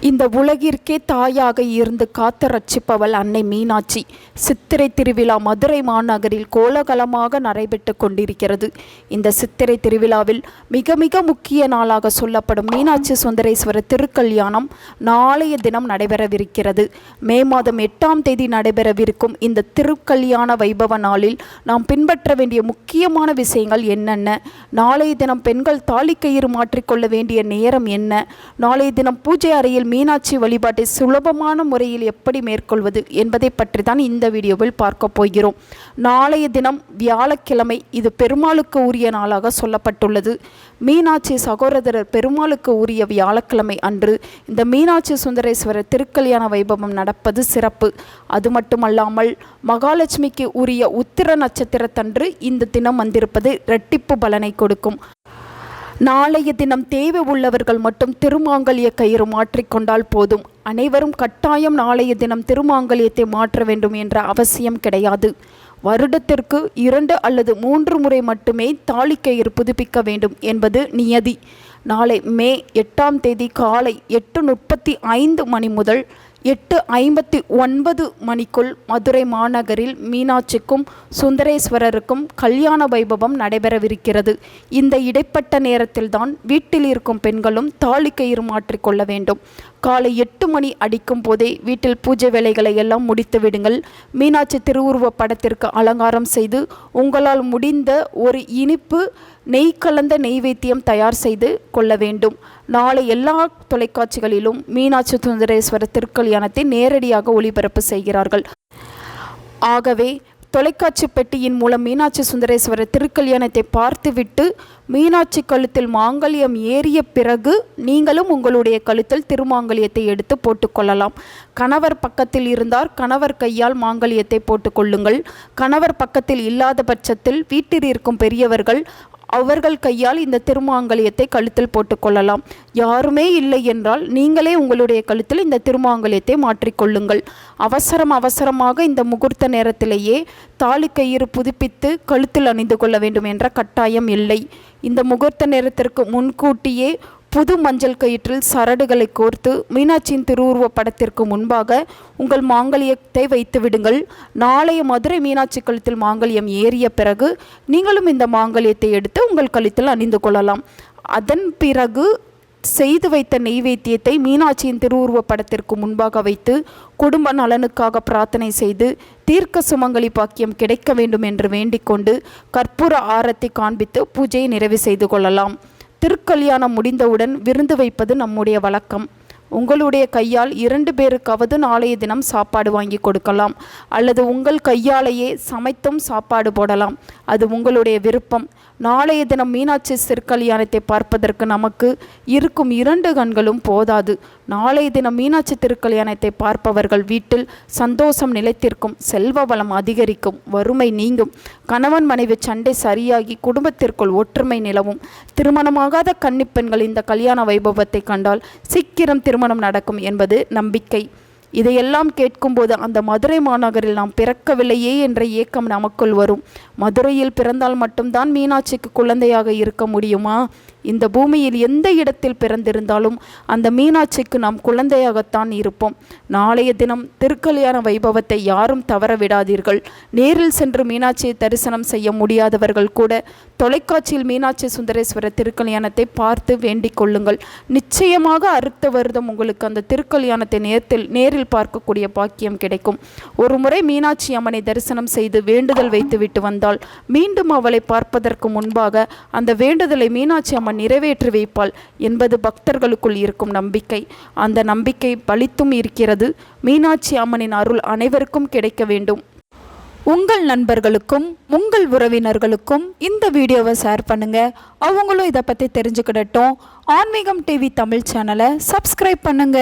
இந்த உலகிற்கே தாயாக இருந்து காத்து ரட்சிப்பவள் அன்னை மீனாட்சி. சித்திரை திருவிழா மதுரை மாநகரில் கோலகலமாக நடைபெற்று கொண்டிருக்கிறது. இந்த சித்திரை திருவிழாவில் மிக மிக முக்கிய நாளாக சொல்லப்படும் மீனாட்சி சுந்தரேஸ்வரர் திருக்கல்யாணம் நாளைய தினம் நடைபெறவிருக்கிறது. மே மாதம் எட்டாம் தேதி நடைபெறவிருக்கும் இந்த திருக்கல்யாண வைபவ நாளில் நாம் பின்பற்ற வேண்டிய முக்கியமான விஷயங்கள் என்னென்ன? நாளைய தினம் பெண்கள் தாலிக்கயிறு மாற்றிக்கொள்ள வேண்டிய நேரம் என்ன? நாளைய தினம் பூஜை அறையில் மீனாட்சி வழிபாட்டை சுலபமான முறையில் எப்படி மேற்கொள்வது என்பதை பற்றி தான் இந்த வீடியோவில் பார்க்க போகிறோம். நாளைய தினம் வியாழக்கிழமை இது பெருமாளுக்கு உரிய நாளாக சொல்லப்பட்டுள்ளது. மீனாட்சி சகோதரர் பெருமாளுக்கு உரிய வியாழக்கிழமை அன்று இந்த மீனாட்சி சுந்தரேஸ்வரர் திருக்கல்யாண வைபவம் நடப்பது சிறப்பு. அது மட்டுமல்லாமல் மகாலட்சுமிக்கு உரிய உத்திர நட்சத்திரத்தன்று இந்த தினம் வந்திருப்பது இரட்டிப்பு பலனை கொடுக்கும். நாளைய தினம் தேவை உள்ளவர்கள் மட்டும் திருமாங்கல்ய கயிறு மாற்றிக்கொண்டால் போதும். அனைவரும் கட்டாயம் நாளைய தினம் திருமாங்கல்யத்தை மாற்ற வேண்டும் என்ற அவசியம் கிடையாது. வருடத்திற்கு இரண்டு அல்லது மூன்று முறை மட்டுமே தாலிக்கயிறு புதுப்பிக்க வேண்டும் என்பது நியதி. நாளை மே எட்டாம் தேதி காலை எட்டு முப்பத்தி ஐந்து மணி முதல் எட்டு ஐம்பத்தி ஒன்பது மணிக்குள் மதுரை மாநகரில் மீனாட்சிக்கும் சுந்தரேஸ்வரருக்கும் கல்யாண வைபவம் நடைபெறவிருக்கிறது. இந்த இடைப்பட்ட நேரத்தில்தான் வீட்டில் இருக்கும் பெண்களும் தாலிக்கயிறு மாற்றிக்கொள்ள வேண்டும். காலை எட்டு மணி அடிக்கும் போதே வீட்டில் பூஜை வேலைகளை எல்லாம் முடித்து விடுங்கள். மீனாட்சி திருவுருவ படத்திற்கு அலங்காரம் செய்து உங்களால் முடிந்த ஒரு இனிப்பு நெய் கலந்த நெய்வேத்தியம் தயார் செய்து கொள்ள வேண்டும். நாளை எல்லா தொலைக்காட்சிகளிலும் மீனாட்சி சுந்தரேஸ்வரர் திருக்கல்யாணத்தை நேரடியாக ஒளிபரப்பு செய்கிறார்கள். ஆகவே தொலைக்காட்சி பெட்டியின் மூலம் மீனாட்சி சுந்தரேஸ்வரர் திருக்கல்யாணத்தை பார்த்துவிட்டு மீனாட்சி கழுத்தில் மாங்கல்யம் ஏறிய பிறகு நீங்களும் உங்களுடைய கழுத்தில் திருமாங்கல்யத்தை எடுத்து போட்டுக்கொள்ளலாம் கணவர் பக்கத்தில் இருந்தால் கணவர் கையால் மாங்கல்யத்தை போட்டுக்கொள்ளுங்கள் கணவர் பக்கத்தில் இல்லாத பட்சத்தில் வீட்டில் இருக்கும் பெரியவர்கள் அவர்கள் கையால் இந்த திருமாங்கல்யத்தை கழுத்தில் போட்டுக்கொள்ளலாம். யாருமே இல்லை என்றால் நீங்களே உங்களுடைய கழுத்தில் இந்த திருமாங்கல்யத்தை மாற்றிக்கொள்ளுங்கள். அவசரம் அவசரமாக இந்த முகூர்த்த நேரத்திலேயே தாலி கயிறு புதுப்பித்து கழுத்தில் அணிந்து கொள்ள வேண்டும் என்ற கட்டாயம் இல்லை. இந்த முகூர்த்த நேரத்திற்கு முன்கூட்டியே புது மஞ்சள் கயிற்றில் சரடுகளை கோர்த்து மீனாட்சியின் திருவுருவ படத்திற்கு முன்பாக உங்கள் மாங்கல்யத்தை வைத்து விடுங்கள். நாளைய மதுரை மீனாட்சி கழுத்தில் மாங்கல்யம் ஏறிய பிறகு நீங்களும் இந்த மாங்கல்யத்தை எடுத்து உங்கள் கழுத்தில் அணிந்து கொள்ளலாம். அதன் பிறகு செய்து வைத்த நெய்வேத்தியத்தை மீனாட்சியின் திருவுருவ படத்திற்கு முன்பாக வைத்து குடும்ப நலனுக்காக பிரார்த்தனை செய்து தீர்க்க சுமங்கலி பாக்கியம் கிடைக்க வேண்டும் என்று வேண்டிக்கொண்டு கற்பூர ஆரத்தை காண்பித்து பூஜையை நிறைவு செய்து கொள்ளலாம். திருக்கல்யாணம் முடிந்தவுடன் விருந்து வைப்பது நம்முடைய வழக்கம். உங்களுடைய கையால் இரண்டு பேருக்காவது நாளைய தினம் சாப்பாடு வாங்கி கொடுக்கலாம். அல்லது உங்கள் கையாலேயே சமைத்தும் சாப்பாடு போடலாம். அது உங்களுடைய விருப்பம். நாளைய தினம் மீனாட்சி சிற்கல்யாணத்தை பார்ப்பதற்கு நமக்கு இருக்கும் இரண்டு கண்களும் போதாது. நாளைய தினம் மீனாட்சி திருக்கல்யாணத்தை பார்ப்பவர்கள் வீட்டில் சந்தோஷம் நிலைத்திருக்கும் செல்வ வளம் அதிகரிக்கும் வறுமை நீங்கும். கணவன் மனைவி சண்டை சரியாகி குடும்பத்திற்குள் ஒற்றுமை நிலவும். திருமணமாகாத கன்னிப்பெண்கள் இந்த கல்யாண வைபவத்தை கண்டால் சீக்கிரம் திருமணம் நடக்கும் என்பது நம்பிக்கை. இதையெல்லாம் கேட்கும்போது அந்த மதுரை மாநகரில் நாம் பிறக்கவில்லையே என்ற ஏக்கம் நமக்குள் வரும். மதுரையில் பிறந்தால் மட்டும்தான் மீனாட்சிக்கு குழந்தையாக இருக்க முடியுமா? இந்த பூமியில் எந்த இடத்தில் பிறந்திருந்தாலும் அந்த மீனாட்சிக்கு நாம் குழந்தையாகத்தான் இருப்போம். நாளைய தினம் திருக்கல்யாண வைபவத்தை யாரும் தவற விடாதீர்கள் நேரில் சென்று மீனாட்சியை தரிசனம் செய்ய முடியாதவர்கள் கூட தொலைக்காட்சியில் மீனாட்சி சுந்தரேஸ்வரர் திருக்கல்யாணத்தை பார்த்து வேண்டிக் கொள்ளுங்கள். நிச்சயமாக அறுத்த வருடம் உங்களுக்கு அந்த திருக்கல்யாணத்தை நேரத்தில் நேரில் பார்க்கக்கூடிய பாக்கியம் கிடைக்கும். ஒரு முறை மீனாட்சி அம்மனை தரிசனம் செய்து வேண்டுதல் வைத்துவிட்டு வந்தால் மீண்டும் அவளை பார்ப்பதற்கு முன்பாக அந்த வேண்டுதலை மீனாட்சி அம்மன் நிறைவேற்றி வைப்பாள் என்பது பக்தர்களுக்குள் இருக்கும் நம்பிக்கை. அந்த நம்பிக்கை பலித்தும் இருக்கிறது. மீனாட்சி அம்மனின் அருள் அனைவருக்கும் கிடைக்க வேண்டும். உங்கள் நண்பர்களுக்கும் உங்கள் உறவினர்களுக்கும் இந்த வீடியோவை ஷேர் பண்ணுங்க. அவங்களும் இதை பற்றி தெரிஞ்சுக்கிடட்டும். ஆன்மீகம் டிவி தமிழ் சேனலை சப்ஸ்கிரைப் பண்ணுங்க.